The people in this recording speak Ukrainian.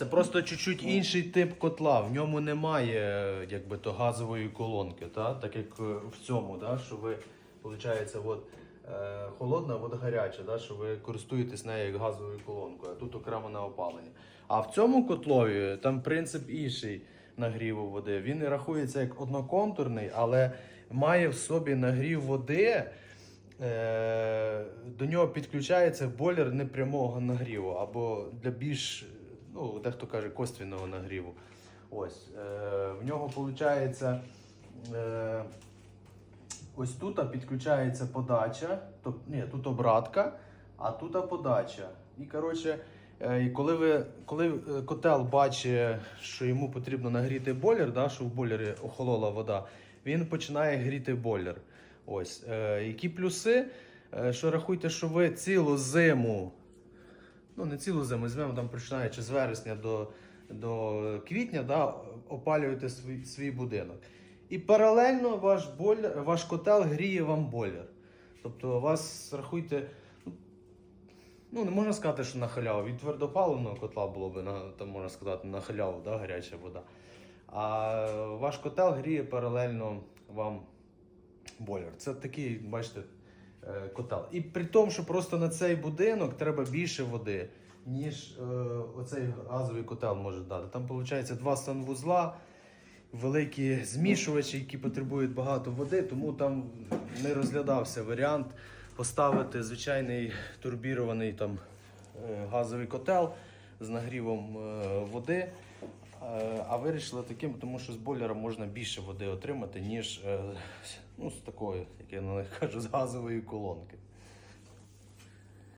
Це просто чуть-чуть інший тип котла. В ньому немає якби то газової колонки, та? так як е, в цьому, да? що ви, виходить, от, е, холодна, от гаряча, да? що ви користуєтесь нею як газовою колонкою, а тут окремо на опалення. А в цьому котлові там принцип інший нагріву води. Він рахується як одноконтурний, але має в собі нагрів води. Е, до нього підключається бойлер непрямого нагріву або для більш, ну, дехто каже, косвіного нагріву. Ось, е, в нього виходить. Е, ось тут підключається подача, тобто, ні, тут обратка, а тут подача. І коротше, е, коли, ви, коли е, котел бачить, що йому потрібно нагріти бойлер, да, що в бойлері охолола вода, він починає гріти бойлер. Ось. Е, які плюси? Е, що рахуйте, що ви цілу зиму, ну не цілу зиму, візьмемо там починаючи з вересня до, до квітня, да, опалюєте свій, свій будинок. І паралельно ваш, бойлер, ваш котел гріє вам бойлер. Тобто вас рахуйте, ну, ну не можна сказати, що на халяву. Від твердопаливного котла було б на, там можна сказати, на халяву, да, гаряча вода. А ваш котел гріє паралельно вам бойлер. Це такий, бачите, котел. І при тому, що просто на цей будинок треба більше води, ніж е, оцей газовий котел може дати. Там виходить два санвузла, великі змішувачі, які потребують багато води, тому там не розглядався варіант поставити звичайний турбірований там е, газовий котел з нагрівом е, води. Е, А вирішили таким, тому що з бойлера можна більше води отримати, ніж е, ну, з такої, як я на них кажу, з газової колонки.